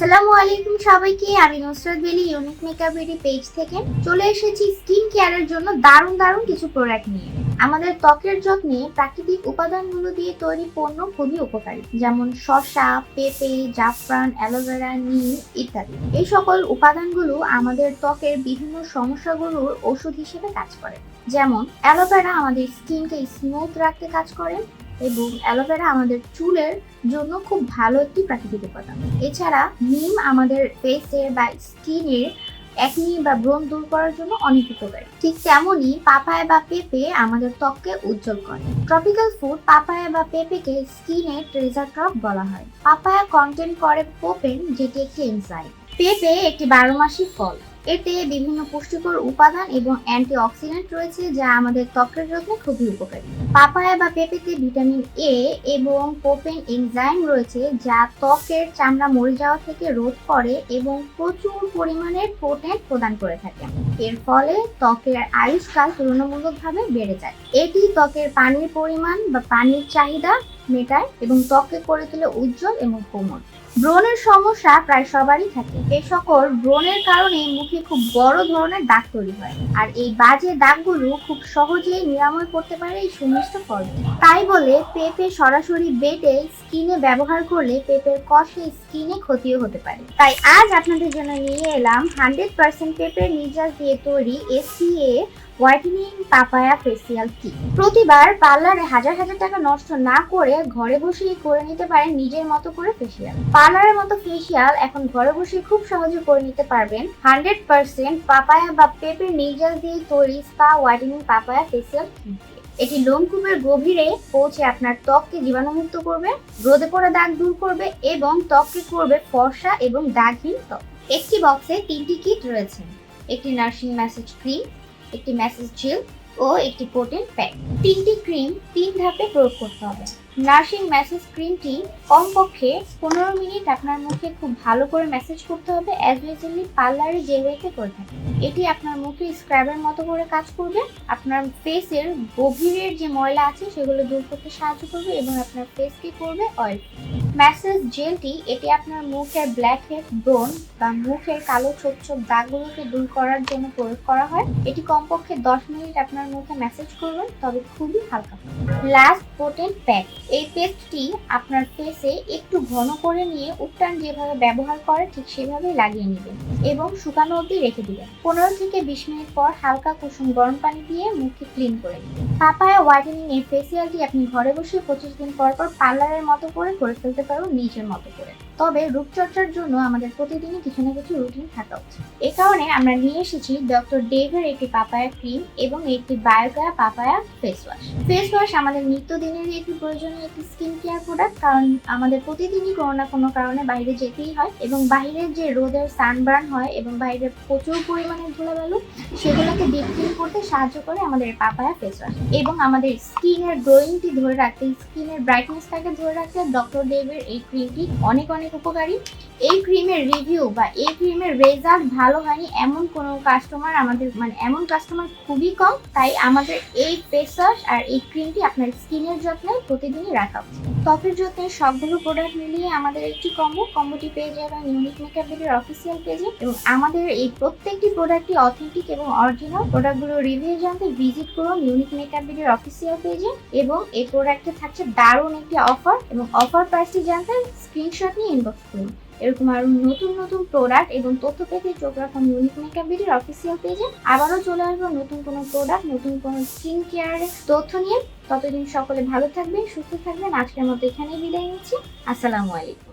আসসালামু আলাইকুম সবাইকে, আমি Nusrat Beli unique makeup beauty page থেকে। চলে এসেছি স্কিন কেয়ারের জন্য দারুণ দারুণ কিছু প্রোডাক্ট নিয়ে। আমাদের ত্বকের যত্নে প্রাকৃতিক উপাদানগুলো দিয়ে তৈরি পণ্য খুবই উপকারী, যেমন শসা, পেঁপে, জাফরান, অ্যালোভেরা, নিম ইত্যাদি। এই সকল উপাদানগুলো আমাদের ত্বকের বিভিন্ন সমস্যাগুলোর ওষুধ হিসেবে কাজ করে। যেমন অ্যালোভেরা আমাদের স্কিনকে স্মুথ রাখতে কাজ করে এবং অ্যালোভেরা আমাদের চুলের জন্য খুব ভালো একটি প্রাকৃতিক উপাদান। এছাড়া নিম আমাদের ফেসের বা স্কিনের একনি বা ব্রণ দূর করার জন্য অনেক উপকারী। ঠিক তেমনই পাপায়া বা পেঁপে আমাদের ত্বককে উজ্জ্বল করে। ট্রপিক্যাল ফুড পাপায়া বা পেঁপেকে স্কিনের ট্রেজার ট্রপ বলা হয়। পাপায়া কন্টেন্ট করে পোপেন যেটি একটি এনজাইম পেঁপে একটি বারোমাসি ফল। এতে বিভিন্ন পুষ্টিকর উপাদান এবং অ্যান্টি অক্সিডেন্ট রয়েছে যা আমাদের ত্বকের যত্নে খুবই উপকারী। পাপায়া বা পেঁপেতে ভিটামিন এ এবং কোপেন এনজাইম রয়েছে যা ত্বকের চামড়া মরে যাওয়া থেকে রোধ করে এবং প্রচুর পরিমাণে প্রোটিন প্রদান করে থাকে। এর ফলে ত্বকের আয়ুষ্কাল তুলনামূলকভাবে বেড়ে যায়। এটি ত্বকের পানির পরিমাণ বা পানির চাহিদা মেটায় এবং ত্বককে করে তোলে উজ্জ্বল এবং কোমল। ব্রণের সমস্যা প্রায় সবারই থাকে। এই সকল ব্রণের কারণে মুখে খুব বড় ধরনের দাগ তৈরি হয় আর এই বাজে দাগগুলো খুব সহজেই নিরাময় করতে পারে এই সুমিষ্ট ফল তাই বলে পেঁপে সরাসরি বেটে স্কিনে ব্যবহার করলে পেঁপের কষে স্কিনে ক্ষতিও হতে পারে। তাই আজ আপনাদের জন্য নিয়ে এলাম হান্ড্রেড পার্সেন্ট পেঁপের নির্যাস দিয়ে তৈরি এসিএ হোয়াইটেনিং পাপায়া ফেসিয়াল কি? প্রতিবার পার্লারে হাজার হাজার টাকা নষ্ট না করে ঘরে বসেই করে নিতে পারেন নিজের মতো করে ফেসিয়াল। পার্লারের মতো ফেসিয়াল এখন ঘরে বসে খুব সহজে করে নিতে পারবেন। হান্ড্রেড পার্সেন্ট পাপায়া বা পেঁপের নির্যাস দিয়ে তৈরি স্পা হোয়াইটেনিং পাপায়া ফেসিয়াল কি? এটি লোমকূপের গভীরে পৌঁছে আপনার ত্বককে জীবাণুমুক্ত করবে, রোদে পড়া দাগ দূর করবে এবং ত্বককে করবে ফর্সা এবং দাগহীন ত্বক। একটি বক্সে তিনটি কিট রয়েছে। একটি নার্সিং ম্যাসেজ ক্রিম একটি ম্যাসেজ জেল ও একটি প্রোটিন প্যাক। তিনটি ক্রিম তিন ধাপে প্রয়োগ করতে হবে। নার্সিং ম্যাসেজ ক্রিমটি কমপক্ষে পনেরো মিনিট আপনার মুখে খুব ভালো করে ম্যাসেজ করতে হবে, অ্যাজ ইউজুয়ালি পার্লারে যে ওয়েতে করে থাকে। এটি আপনার মুখে স্ক্রাবের মতো করে কাজ করবে, আপনার ফেসের গভীরের যে ময়লা আছে সেগুলো দূর করতে সাহায্য করবে এবং আপনার ফেসকে করবে অয়েল ম্যাসেজ জেলটি এটি আপনার মুখের ব্ল্যাক হেড ব্রোন বা মুখের কালো ছোপ ছোপ দাগগুলোকে দূর করার জন্য প্রয়োগ করা হয়। এটি কমপক্ষে দশ মিনিট আপনার মুখে ম্যাসেজ করবেন, তবে খুবই হালকা। লাস্ট প্রোটিন প্যাক এই পেস্টটি আপনার ফেসে একটু ঘন করে নিয়ে উপটান যেভাবে ব্যবহার করে ঠিক সেভাবে লাগিয়ে নেবেন এবং শুকানো অবধি রেখে দিবেন। পনেরো থেকে বিশ মিনিট পর হালকা কুসুম গরম পানি দিয়ে মুখে ক্লিন করে নেবেন পাপায়া হোয়াইটেনিং এই ফেসিয়ালটি আপনি ঘরে বসে পঁচিশ দিন পর পর পার্লারের মতো করে করে ফেলতে পারবেন নিজের মতো করে। তবে রূপচর্চার জন্য আমাদের প্রতিদিনই কিছু না কিছু রুটিন থাকা উচিত। এ কারণে আমরা নিয়ে এসেছি ডক্টর ডেভের একটি পাপায়া ক্রিম এবং একটি Bioaqua papaya face wash face wash আমাদের নিত্যদিনের একটি প্রয়োজনীয় একটি স্কিন কেয়ার প্রোডাক্ট কারণ আমাদের প্রতিদিনই কোনো না কোনো কারণে বাইরে যেতেই হয় এবং বাইরের যে রোদের সানবার্ন হয় এবং বাইরে প্রচুর পরিমাণে ধুলাবালু, সেগুলোকে ডিপ ক্লিন করতে সাহায্য করে আমাদের পাপায়া ফেস ওয়াশ এবং আমাদের স্কিনের গ্লোয়িংটি ধরে রাখতে, স্কিনের ব্রাইটনেসটাকে ধরে রাখতে ডক্টর ডেভের এই ক্রিমটি অনেক অনেক উপকারী। এই ক্রিমের রিভিউ বা এই ক্রিমের রেজাল্ট ভালো হয়নি এমন কোনো কাস্টমার আমাদের মানে এমন কাস্টমার খুবই কম, তাই আমাদের এই ফেস ওয়াশ আর এই ক্রিমটি আপনার স্কিনের যত্নে প্রতিদিনই রাখা উচিত। ত্বকের যত্নের সবগুলো প্রোডাক্ট মিলিয়ে আমাদের একটি কম্বো কম্বোটি পেয়ে যাবেন ইউনিক মেকআপ বিডির অফিসিয়াল পেজে এবং আমাদের এই প্রত্যেকটি প্রোডাক্টটি অথেন্টিক এবং অরিজিনাল প্রোডাক্টগুলো রিভিউ জানতে ভিজিট করুন ইউনিক মেকআপ অফিসিয়াল পেজে এবং এই প্রোডাক্টে থাকছে দারুণ একটি অফার এবং অফার প্রাইসটি জানতে স্ক্রিনশট নিয়ে ইনবক্স করুন। এরকম আরও নতুন নতুন প্রোডাক্ট এবং তথ্য পেতে চোখ রাখুন ইউনিক মেকআপ বিডির অফিসিয়াল পেজে আবারও চলে আসব নতুন কোনো প্রোডাক্ট নতুন কোনো স্কিন কেয়ারের তথ্য নিয়ে। ততদিন সকলে ভালো থাকবে সুস্থ থাকবেন। আজকের মতো এখানেই বিদায় নিচ্ছি। আসসালামু আলাইকুম।